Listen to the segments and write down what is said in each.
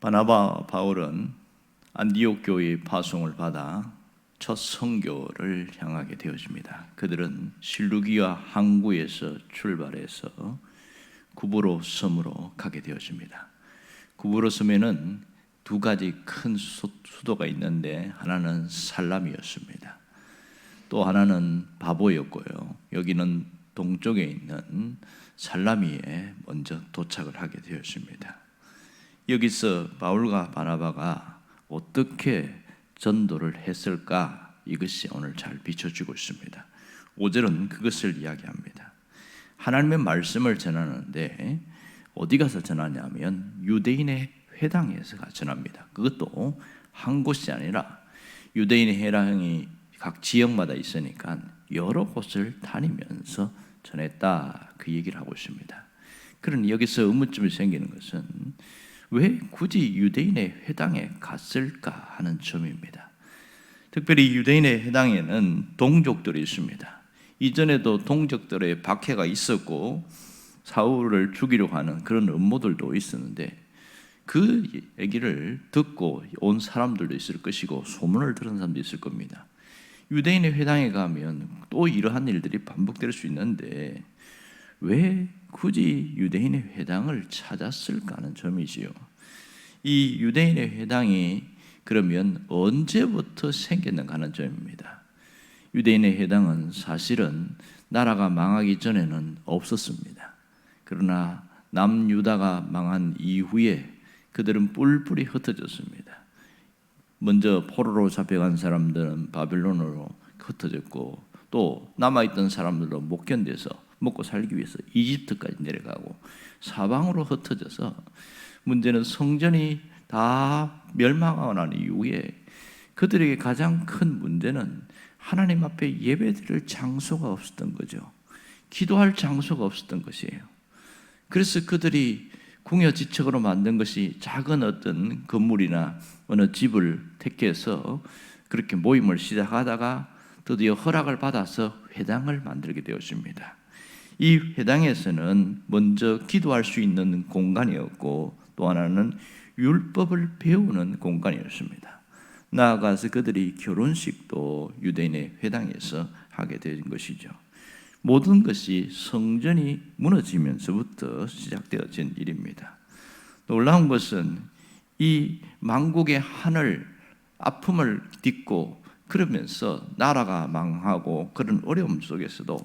바나바 바울은 안디옥 교회의 파송을 받아 첫 선교를 향하게 되어집니다. 그들은 실루기와 항구에서 출발해서 구브로 섬으로 가게 되어집니다. 구브로 섬에는 두 가지 큰 수- 수도가 있는데 하나는 살람이었습니다. 또 하나는 바보였고요. 여기는 동쪽에 있는 살라미에 먼저 도착을 하게 되었습니다. 여기서 바울과 바나바가 어떻게 전도를 했을까 이것이 오늘 잘 비춰주고 있습니다. 5절은 그것을 이야기합니다. 하나님의 말씀을 전하는데 어디 가서 전하냐면 유대인의 회당에서 전합니다. 그것도 한 곳이 아니라 유대인의 회당이 각 지역마다 있으니까 여러 곳을 다니면서 전했다 그 얘기를 하고 있습니다. 그러니 여기서 의문점이 생기는 것은 왜 굳이 유대인의 회당에 갔을까 하는 점입니다. 특별히 유대인의 회당에는 동족들이 있습니다. 이전에도 동족들의 박해가 있었고 사울을 죽이려고 하는 그런 음모들도 있었는데 그 얘기를 듣고 온 사람들도 있을 것이고 소문을 들은 사람도 있을 겁니다. 유대인의 회당에 가면 또 이러한 일들이 반복될 수 있는데 왜 굳이 유대인의 회당을 찾았을까 하는 점이지요. 이 유대인의 회당이 그러면 언제부터 생겼는가 하는 점입니다. 유대인의 회당은 사실은 나라가 망하기 전에는 없었습니다. 그러나 남유다가 망한 이후에 그들은 뿔뿔이 흩어졌습니다. 먼저 포로로 잡혀간 사람들은 바벨론으로 흩어졌고 또 남아있던 사람들도 못 견뎌서 먹고 살기 위해서 이집트까지 내려가고 사방으로 흩어져서 문제는 성전이 다 멸망하고 난 이후에 그들에게 가장 큰 문제는 하나님 앞에 예배드릴 장소가 없었던 거죠. 기도할 장소가 없었던 것이에요. 그래서 그들이 궁여지책으로 만든 것이 작은 어떤 건물이나 어느 집을 택해서 그렇게 모임을 시작하다가 드디어 허락을 받아서 회당을 만들게 되었습니다. 이 회당에서는 먼저 기도할 수 있는 공간이었고 또 하나는 율법을 배우는 공간이었습니다. 나아가서 그들이 결혼식도 유대인의 회당에서 하게 된 것이죠. 모든 것이 성전이 무너지면서부터 시작되어진 일입니다. 놀라운 것은 이 망국의 하늘 아픔을 딛고 그러면서 나라가 망하고 그런 어려움 속에서도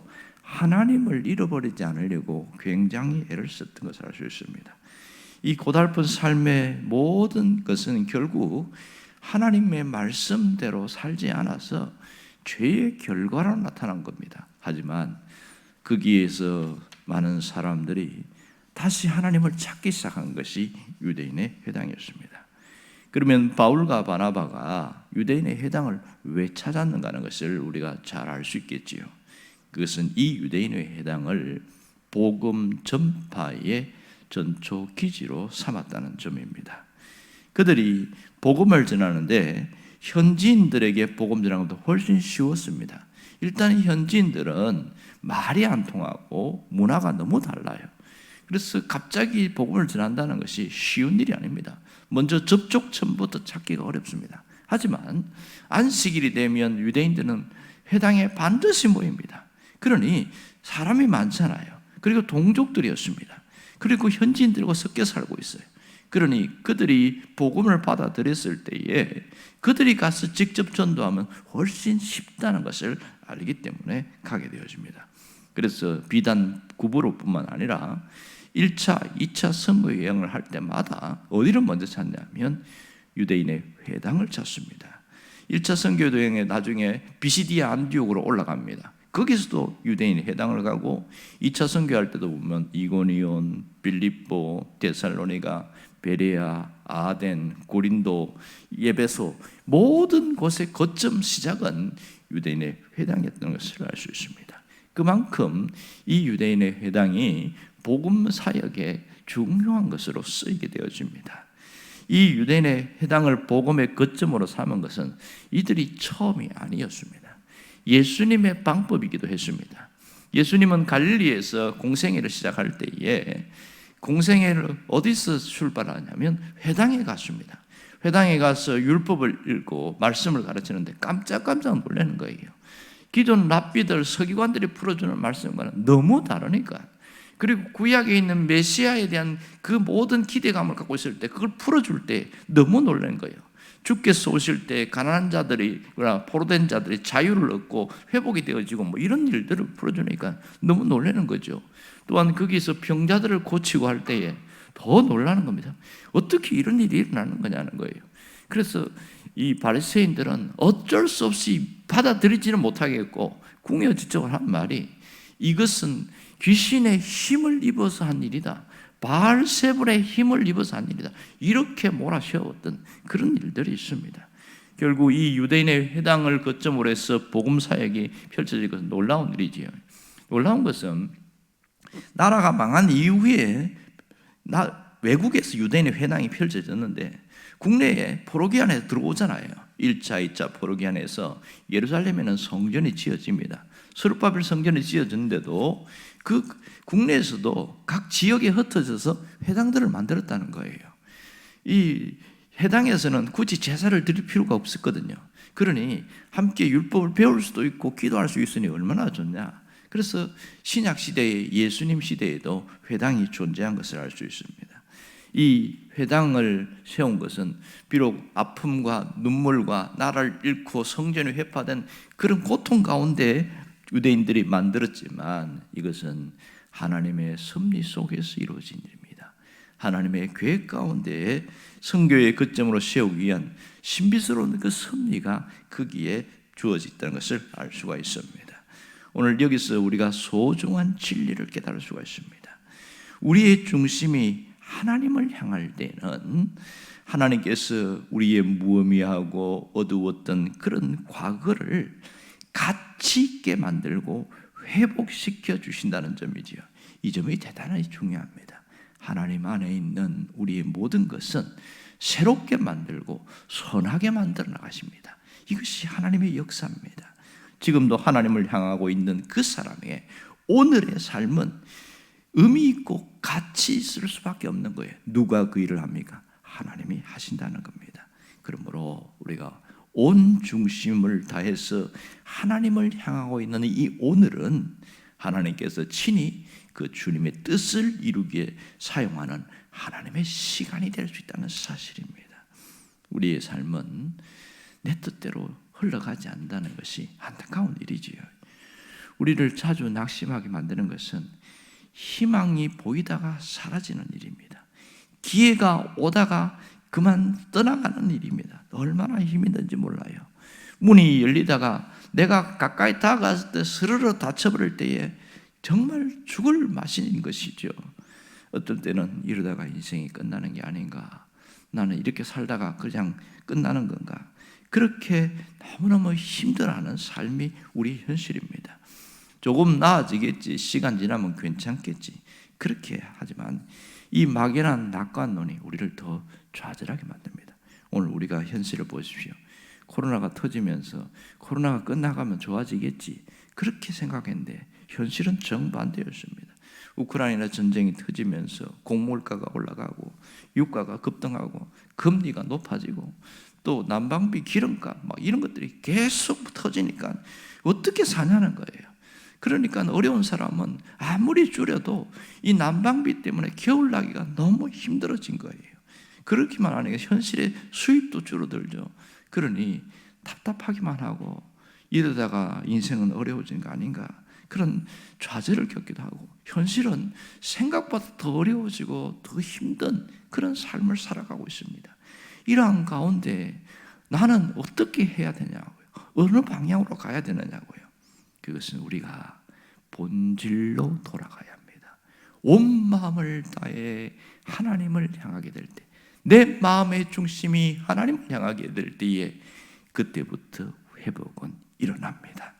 하나님을 잃어버리지 않으려고 굉장히 애를 썼던 것을 알 수 있습니다. 이 고달픈 삶의 모든 것은 결국 하나님의 말씀대로 살지 않아서 죄의 결과로 나타난 겁니다. 하지만 거기에서 많은 사람들이 다시 하나님을 찾기 시작한 것이 유대인의 회당이었습니다. 그러면 바울과 바나바가 유대인의 회당을 왜 찾았는가 하는 것을 우리가 잘 알 수 있겠지요. 그것은 이 유대인의 회당을 복음 전파의 전초 기지로 삼았다는 점입니다. 그들이 복음을 전하는데 현지인들에게 복음 전하는 것도 훨씬 쉬웠습니다. 일단 현지인들은 말이 안 통하고 문화가 너무 달라요. 그래서 갑자기 복음을 전한다는 것이 쉬운 일이 아닙니다. 먼저 접촉점부터 찾기가 어렵습니다. 하지만 안식일이 되면 유대인들은 회당에 반드시 모입니다. 그러니 사람이 많잖아요. 그리고 동족들이었습니다. 그리고 현지인들과 섞여 살고 있어요. 그러니 그들이 복음을 받아들였을 때에 그들이 가서 직접 전도하면 훨씬 쉽다는 것을 알기 때문에 가게 되어집니다. 그래서 비단 구부로뿐만 아니라 1차, 2차 선거 여행을 할 때마다 어디를 먼저 찾냐면 유대인의 회당을 찾습니다. 1차 선교 여행에 나중에 비시디아 안디옥으로 올라갑니다. 거기서도 유대인 회당을 가고 2차 선교할 때도 보면 이고니온, 빌립보, 데살로니가, 베레아, 아덴, 고린도, 예베소 모든 곳의 거점 시작은 유대인의 회당이었던 것을 알 수 있습니다. 그만큼 이 유대인의 회당이 복음 사역에 중요한 것으로 쓰이게 되어집니다. 이 유대인의 회당을 복음의 거점으로 삼은 것은 이들이 처음이 아니었습니다. 예수님의 방법이기도 했습니다. 예수님은 갈릴리에서 공생애를 시작할 때에 공생애를 어디서 출발하냐면 회당에 갔습니다. 회당에 가서 율법을 읽고 말씀을 가르치는데 깜짝깜짝 놀라는 거예요. 기존 랍비들 서기관들이 풀어주는 말씀과는 너무 다르니까. 그리고 구약에 있는 메시아에 대한 그 모든 기대감을 갖고 있을 때 그걸 풀어줄 때 너무 놀란 거예요. 주께서 오실 때 가난한 자들이 포로된 자들이 자유를 얻고 회복이 되어지고 뭐 이런 일들을 풀어주니까 너무 놀라는 거죠. 또한 거기서 병자들을 고치고 할 때에 더 놀라는 겁니다. 어떻게 이런 일이 일어나는 거냐는 거예요. 그래서 이 바리새인들은 어쩔 수 없이 받아들이지는 못하겠고 궁여지적을 한 말이 이것은 귀신의 힘을 입어서 한 일이다. 바알세불의 힘을 입어서 한 일이다. 이렇게 몰아세웠던 그런 일들이 있습니다. 결국 이 유대인의 회당을 거점으로 해서 복음 사역이 펼쳐질 것은 놀라운 일이지요. 놀라운 것은 나라가 망한 이후에 나 외국에서 유대인의 회당이 펼쳐졌는데 국내에 포로기안에 들어오잖아요. 1차, 2차 포로기안에서 예루살렘에는 성전이 지어집니다. 수르바벨 성전이 지어졌는데도 그 국내에서도 각 지역에 흩어져서 회당들을 만들었다는 거예요. 이 회당에서는 굳이 제사를 드릴 필요가 없었거든요. 그러니 함께 율법을 배울 수도 있고 기도할 수 있으니 얼마나 좋냐. 그래서 신약 시대에 예수님 시대에도 회당이 존재한 것을 알 수 있습니다. 이 회당을 세운 것은 비록 아픔과 눈물과 나라를 잃고 성전이 회파된 그런 고통 가운데 유대인들이 만들었지만 이것은 하나님의 섭리 속에서 이루어진 일입니다. 하나님의 계획 가운데 성교의 거점으로 세우기 위한 신비스러운 그 섭리가 거기에 주어졌다는 것을 알 수가 있습니다. 오늘 여기서 우리가 소중한 진리를 깨달을 수가 있습니다. 우리의 중심이 하나님을 향할 때는 하나님께서 우리의 무의미하고 어두웠던 그런 과거를 가치 있게 만들고 회복시켜 주신다는 점이지요. 이 점이 대단히 중요합니다. 하나님 안에 있는 우리의 모든 것은 새롭게 만들고 선하게 만들어 나가십니다. 이것이 하나님의 역사입니다. 지금도 하나님을 향하고 있는 그 사람의 오늘의 삶은 의미 있고 가치 있을 수밖에 없는 거예요. 누가 그 일을 합니까? 하나님이 하신다는 겁니다. 그러므로 우리가 온 중심을 다해서 하나님을 향하고 있는 이 오늘은 하나님께서 친히 그 주님의 뜻을 이루기에 사용하는 하나님의 시간이 될 수 있다는 사실입니다. 우리의 삶은 내 뜻대로 흘러가지 않는다는 것이 안타까운 일이지요. 우리를 자주 낙심하게 만드는 것은 희망이 보이다가 사라지는 일입니다. 기회가 오다가 그만 떠나가는 일입니다. 얼마나 힘이 든지 몰라요. 문이 열리다가 내가 가까이 다가갔을 때 스르르 닫혀버릴 때에 정말 죽을 맛인 것이죠. 어떤 때는 이러다가 인생이 끝나는 게 아닌가. 나는 이렇게 살다가 그냥 끝나는 건가. 그렇게 너무너무 힘들어하는 삶이 우리 현실입니다. 조금 나아지겠지. 시간 지나면 괜찮겠지. 그렇게 하지만 이 막연한 낙관론이 우리를 더 좌절하게 만듭니다. 오늘 우리가 현실을 보십시오. 코로나가 터지면서 코로나가 끝나가면 좋아지겠지. 그렇게 생각했는데 현실은 정반대였습니다. 우크라이나 전쟁이 터지면서 곡물가가 올라가고 유가가 급등하고 금리가 높아지고 또 난방비 기름값 막 이런 것들이 계속 터지니까 어떻게 사냐는 거예요. 그러니까 어려운 사람은 아무리 줄여도 이 난방비 때문에 겨울 나기가 너무 힘들어진 거예요. 그렇기만 하니까 현실의 수입도 줄어들죠. 그러니 답답하기만 하고 이러다가 인생은 어려워진 거 아닌가 그런 좌절을 겪기도 하고 현실은 생각보다 더 어려워지고 더 힘든 그런 삶을 살아가고 있습니다. 이러한 가운데 나는 어떻게 해야 되냐고요. 어느 방향으로 가야 되느냐고요. 그것은 우리가 본질로 돌아가야 합니다. 온 마음을 다해 하나님을 향하게 될 때, 내 마음의 중심이 하나님을 향하게 될 때에 그때부터 회복은 일어납니다.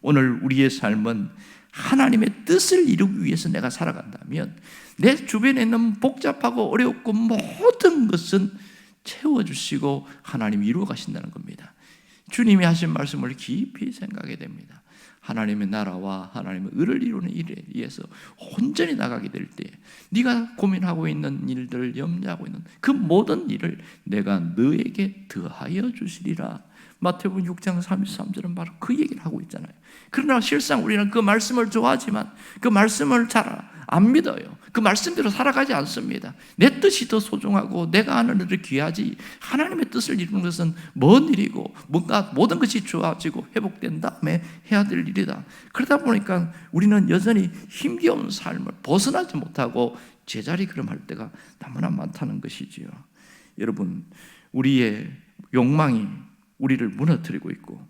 오늘 우리의 삶은 하나님의 뜻을 이루기 위해서 내가 살아간다면 내 주변에 있는 복잡하고 어렵고 모든 것은 채워주시고 하나님이 이루어 가신다는 겁니다. 주님이 하신 말씀을 깊이 생각하게 됩니다. 하나님의 나라와 하나님의 의를 이루는 일에 의해서 온전히 나가게 될 때, 네가 고민하고 있는 일들, 염려하고 있는 그 모든 일을 내가 너에게 더하여 주시리라. 마태복음 6장 33절은 바로 그 얘기를 하고 있잖아요. 그러나 실상 우리는 그 말씀을 좋아하지만 그 말씀을 잘 안 믿어요. 그 말씀대로 살아가지 않습니다. 내 뜻이 더 소중하고 내가 하는 일을 귀하지 하나님의 뜻을 이루는 것은 먼 일이고 뭔가 모든 것이 좋아지고 회복된 다음에 해야 될 일이다. 그러다 보니까 우리는 여전히 힘겨운 삶을 벗어나지 못하고 제자리 걸음할 때가 너무나 많다는 것이지요. 여러분, 우리의 욕망이 우리를 무너뜨리고 있고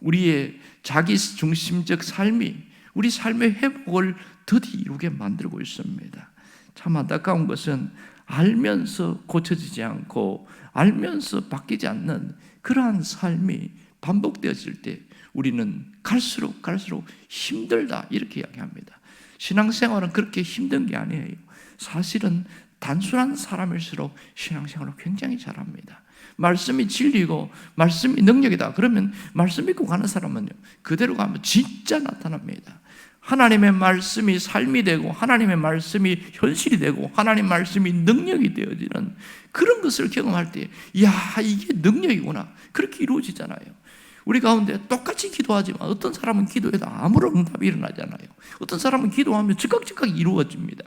우리의 자기 중심적 삶이 우리 삶의 회복을 더디 이루게 만들고 있습니다. 참 안타까운 것은 알면서 고쳐지지 않고 알면서 바뀌지 않는 그러한 삶이 반복되어질 때 우리는 갈수록 갈수록 힘들다 이렇게 이야기합니다. 신앙생활은 그렇게 힘든 게 아니에요. 사실은 단순한 사람일수록 신앙생활을 굉장히 잘합니다. 말씀이 진리고 말씀이 능력이다. 그러면 말씀 믿고 가는 사람은요. 그대로 가면 진짜 나타납니다. 하나님의 말씀이 삶이 되고 하나님의 말씀이 현실이 되고 하나님 말씀이 능력이 되어지는 그런 것을 경험할 때, 야 이게 능력이구나 그렇게 이루어지잖아요. 우리 가운데 똑같이 기도하지만 어떤 사람은 기도해도 아무런 응답이 일어나잖아요. 어떤 사람은 기도하면 즉각 즉각 이루어집니다.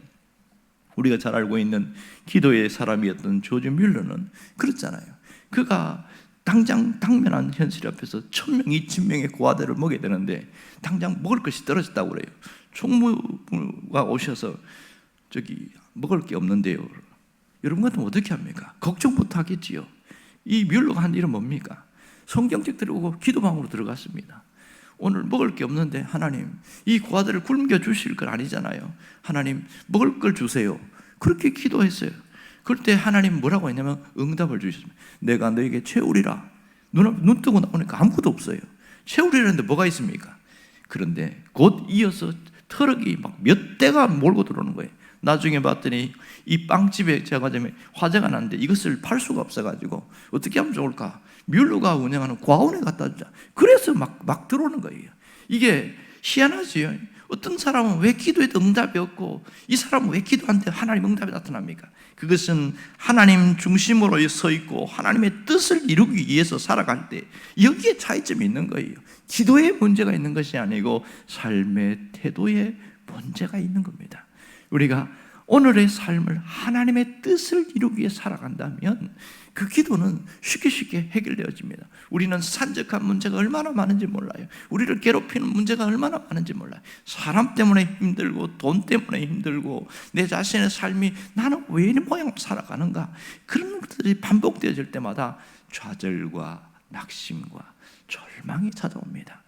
우리가 잘 알고 있는 기도의 사람이었던 조지 뮬러는 그렇잖아요. 그가 당장 당면한 현실 앞에서 천 명, 이천 명의 고아들을 먹여야 되는데 당장 먹을 것이 떨어졌다고 그래요. 총무가 오셔서 저기 먹을 게 없는데요. 여러분 같으면 어떻게 합니까? 걱정부터 하겠지요. 이 뮬러가 한 일은 뭡니까? 성경책 들어오고 기도방으로 들어갔습니다. 오늘 먹을 게 없는데 하나님 이 고아들을 굶겨 주실 건 아니잖아요. 하나님 먹을 걸 주세요. 그렇게 기도했어요. 그럴 때 하나님 뭐라고 했냐면 응답을 주셨습니다. 내가 너에게 채우리라. 눈, 눈 뜨고 나오니까 아무것도 없어요. 채우리라는데 뭐가 있습니까? 그런데 곧 이어서 트럭이 막 몇 대가 몰고 들어오는 거예요. 나중에 봤더니 이 빵집에 제가 가자면 화재가 났는데 이것을 팔 수가 없어가지고 어떻게 하면 좋을까? 뮬러가 운영하는 과원에 갖다 주자. 그래서 막, 막 들어오는 거예요. 이게 희한하지요. 어떤 사람은 왜 기도해도 응답이 없고 이 사람은 왜 기도한테 하나님 응답이 나타납니까? 그것은 하나님 중심으로 서 있고 하나님의 뜻을 이루기 위해서 살아갈 때 여기에 차이점이 있는 거예요. 기도에 문제가 있는 것이 아니고 삶의 태도에 문제가 있는 겁니다. 우리가 오늘의 삶을 하나님의 뜻을 이루기 위해 살아간다면 그 기도는 쉽게 쉽게 해결되어집니다. 우리는 산적한 문제가 얼마나 많은지 몰라요. 우리를 괴롭히는 문제가 얼마나 많은지 몰라요. 사람 때문에 힘들고 돈 때문에 힘들고 내 자신의 삶이 나는 왜 이런 모양 살아가는가 그런 것들이 반복되어질 때마다 좌절과 낙심과 절망이 찾아옵니다.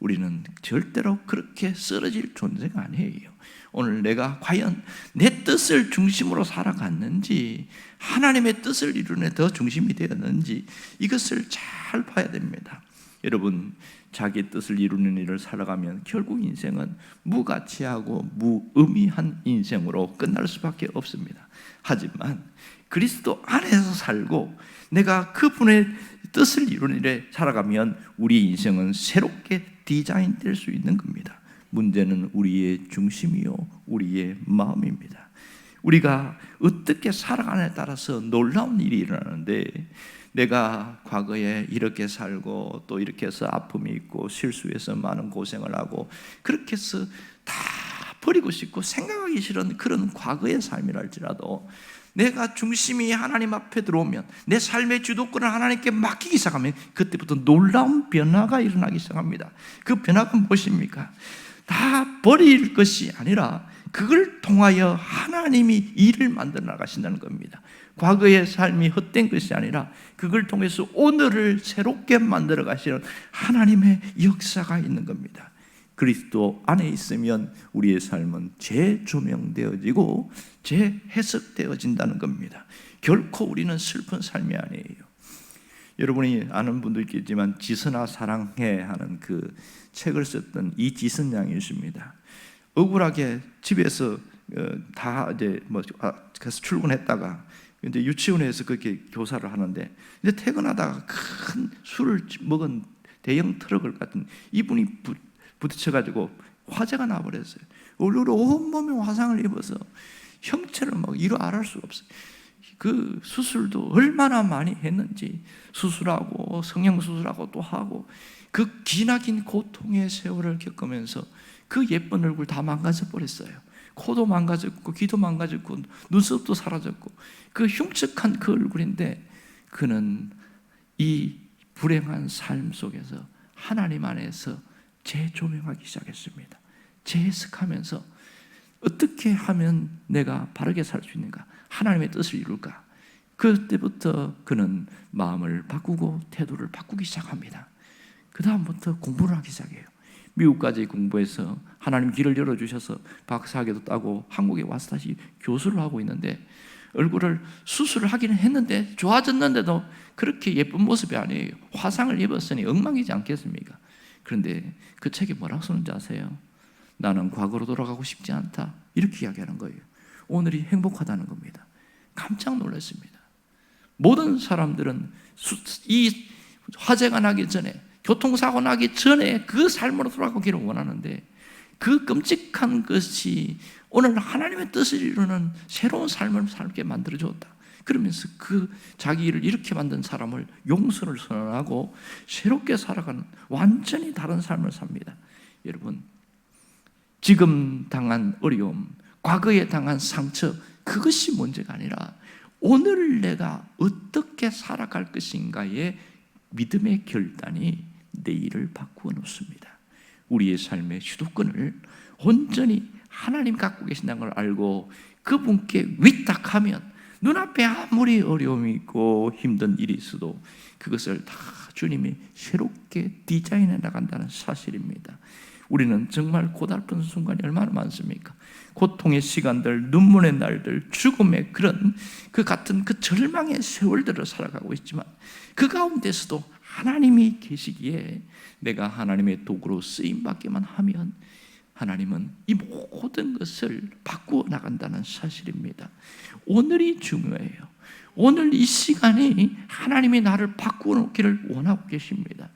우리는 절대로 그렇게 쓰러질 존재가 아니에요. 오늘 내가 과연 내 뜻을 중심으로 살아갔는지 하나님의 뜻을 이루는 더 중심이 되었는지 이것을 잘 봐야 됩니다. 여러분 자기 뜻을 이루는 일을 살아가면 결국 인생은 무가치하고 무의미한 인생으로 끝날 수밖에 없습니다. 하지만 그리스도 안에서 살고 내가 그분의 뜻을 이루는 일에 살아가면 우리 인생은 새롭게 디자인될 수 있는 겁니다. 문제는 우리의 중심이요, 우리의 마음입니다. 우리가 어떻게 살아가느냐에 따라서 놀라운 일이 일어나는데 내가 과거에 이렇게 살고 또 이렇게 해서 아픔이 있고 실수해서 많은 고생을 하고 그렇게 해서 다 버리고 싶고 생각하기 싫은 그런 과거의 삶이랄지라도 내가 중심이 하나님 앞에 들어오면 내 삶의 주도권을 하나님께 맡기기 시작하면 그때부터 놀라운 변화가 일어나기 시작합니다. 그 변화가 무엇입니까? 다 버릴 것이 아니라 그걸 통하여 하나님이 일을 만들어 나가신다는 겁니다. 과거의 삶이 헛된 것이 아니라 그걸 통해서 오늘을 새롭게 만들어 가시는 하나님의 역사가 있는 겁니다. 그리스도 안에 있으면 우리의 삶은 재조명되어지고 재해석되어진다는 겁니다. 결코 우리는 슬픈 삶이 아니에요. 여러분이 아는 분도 있겠지만 지선아 사랑해 하는 그 책을 썼던 이지선 양이 있습니다. 억울하게 집에서 어, 다 이제 뭐 아, 그래서 출근했다가 이제 유치원에서 그렇게 교사를 하는데 이제 퇴근하다가 큰 술을 먹은 대형 트럭을 같은 이분이 부, 부딪혀가지고 화재가 나버렸어요. 얼굴 온몸에 화상을 입어서 형체를 막 이루 알을 수가 없어요. 그 수술도 얼마나 많이 했는지 수술하고 성형 수술하고 또 하고 그 기나긴 고통의 세월을 겪으면서 그 예쁜 얼굴 다 망가져 버렸어요. 코도 망가졌고 귀도 망가졌고 눈썹도 사라졌고 그 흉측한 그 얼굴인데 그는 이 불행한 삶 속에서 하나님 안에서 재조명하기 시작했습니다. 재해석하면서 어떻게 하면 내가 바르게 살 수 있는가? 하나님의 뜻을 이룰까? 그때부터 그는 마음을 바꾸고 태도를 바꾸기 시작합니다. 그 다음부터 공부를 하기 시작해요. 미국까지 공부해서 하나님 길을 열어주셔서 박사학위도 따고 한국에 와서 다시 교수를 하고 있는데 얼굴을 수술을 하기는 했는데 좋아졌는데도 그렇게 예쁜 모습이 아니에요. 화상을 입었으니 엉망이지 않겠습니까? 그런데 그 책에 뭐라고 쓰는지 아세요? 나는 과거로 돌아가고 싶지 않다. 이렇게 이야기하는 거예요. 오늘이 행복하다는 겁니다. 깜짝 놀랐습니다. 모든 사람들은 이 화재가 나기 전에 교통사고 나기 전에 그 삶으로 돌아가기를 원하는데 그 끔찍한 것이 오늘 하나님의 뜻을 이루는 새로운 삶을 살게 만들어 줬다. 그러면서 그 자기를 이렇게 만든 사람을 용서를 선언하고 새롭게 살아가는 완전히 다른 삶을 삽니다. 여러분, 지금 당한 어려움, 과거에 당한 상처, 그것이 문제가 아니라 오늘 내가 어떻게 살아갈 것인가의 믿음의 결단이 내일을 바꾸어 놓습니다. 우리의 삶의 주도권을 온전히 하나님 갖고 계신다는 걸 알고 그분께 위탁하면 눈앞에 아무리 어려움이 있고 힘든 일이 있어도 그것을 다 주님이 새롭게 디자인해 나간다는 사실입니다. 우리는 정말 고달픈 순간이 얼마나 많습니까? 고통의 시간들, 눈물의 날들, 죽음의 그런 그 같은 그 절망의 세월들을 살아가고 있지만 그 가운데서도 하나님이 계시기에 내가 하나님의 도구로 쓰임 받기만 하면 하나님은 이 모든 것을 바꾸어 나간다는 사실입니다. 오늘이 중요해요. 오늘 이 시간이 하나님이 나를 바꾸어 놓기를 원하고 계십니다.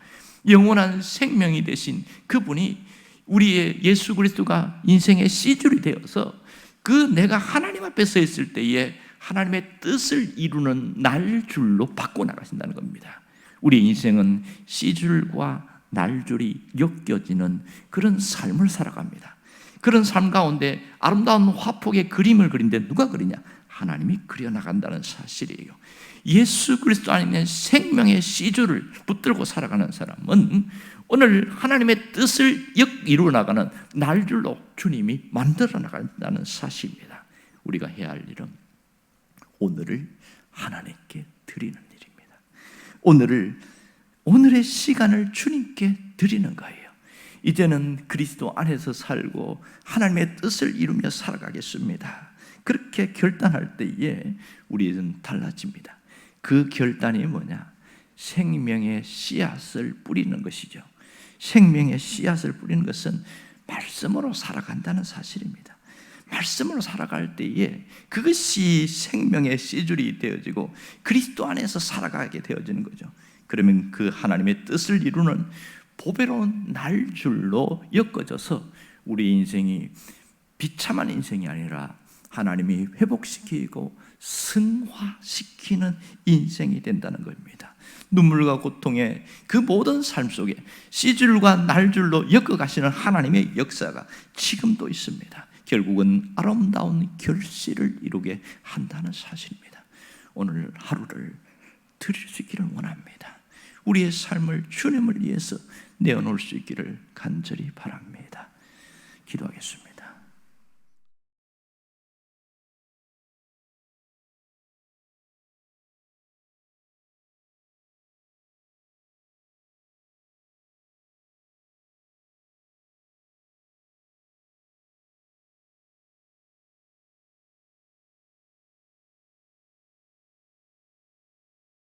영원한 생명이 되신 그분이 우리의 예수 그리스도가 인생의 시줄이 되어서 그 내가 하나님 앞에 서 있을 때에 하나님의 뜻을 이루는 날 줄로 바꿔 나가신다는 겁니다. 우리 인생은 시줄과 날줄이 엮여지는 그런 삶을 살아갑니다. 그런 삶 가운데 아름다운 화폭의 그림을 그린데 누가 그리냐? 하나님이 그려나간다는 사실이에요. 예수 그리스도 안에 생명의 시주를 붙들고 살아가는 사람은 오늘 하나님의 뜻을 이루어 나가는 날줄로 주님이 만들어 나간다는 사실입니다. 우리가 해야 할 일은 오늘을 하나님께 드리는. 오늘을 오늘의 시간을 주님께 드리는 거예요. 이제는 그리스도 안에서 살고 하나님의 뜻을 이루며 살아가겠습니다. 그렇게 결단할 때에 우리는 달라집니다. 그 결단이 뭐냐? 생명의 씨앗을 뿌리는 것이죠. 생명의 씨앗을 뿌리는 것은 말씀으로 살아간다는 사실입니다. 말씀으로 살아갈 때에 그것이 생명의 씨줄이 되어지고 그리스도 안에서 살아가게 되어지는 거죠. 그러면 그 하나님의 뜻을 이루는 보배로운 날줄로 엮어져서 우리 인생이 비참한 인생이 아니라 하나님이 회복시키고 승화시키는 인생이 된다는 겁니다. 눈물과 고통의 그 모든 삶 속에 시줄과 날줄로 엮어가시는 하나님의 역사가 지금도 있습니다. 결국은 아름다운 결실을 이루게 한다는 사실입니다. 오늘 하루를 드릴 수 있기를 원합니다. 우리의 삶을 주님을 위해서 내어놓을 수 있기를 간절히 바랍니다. 기도하겠습니다.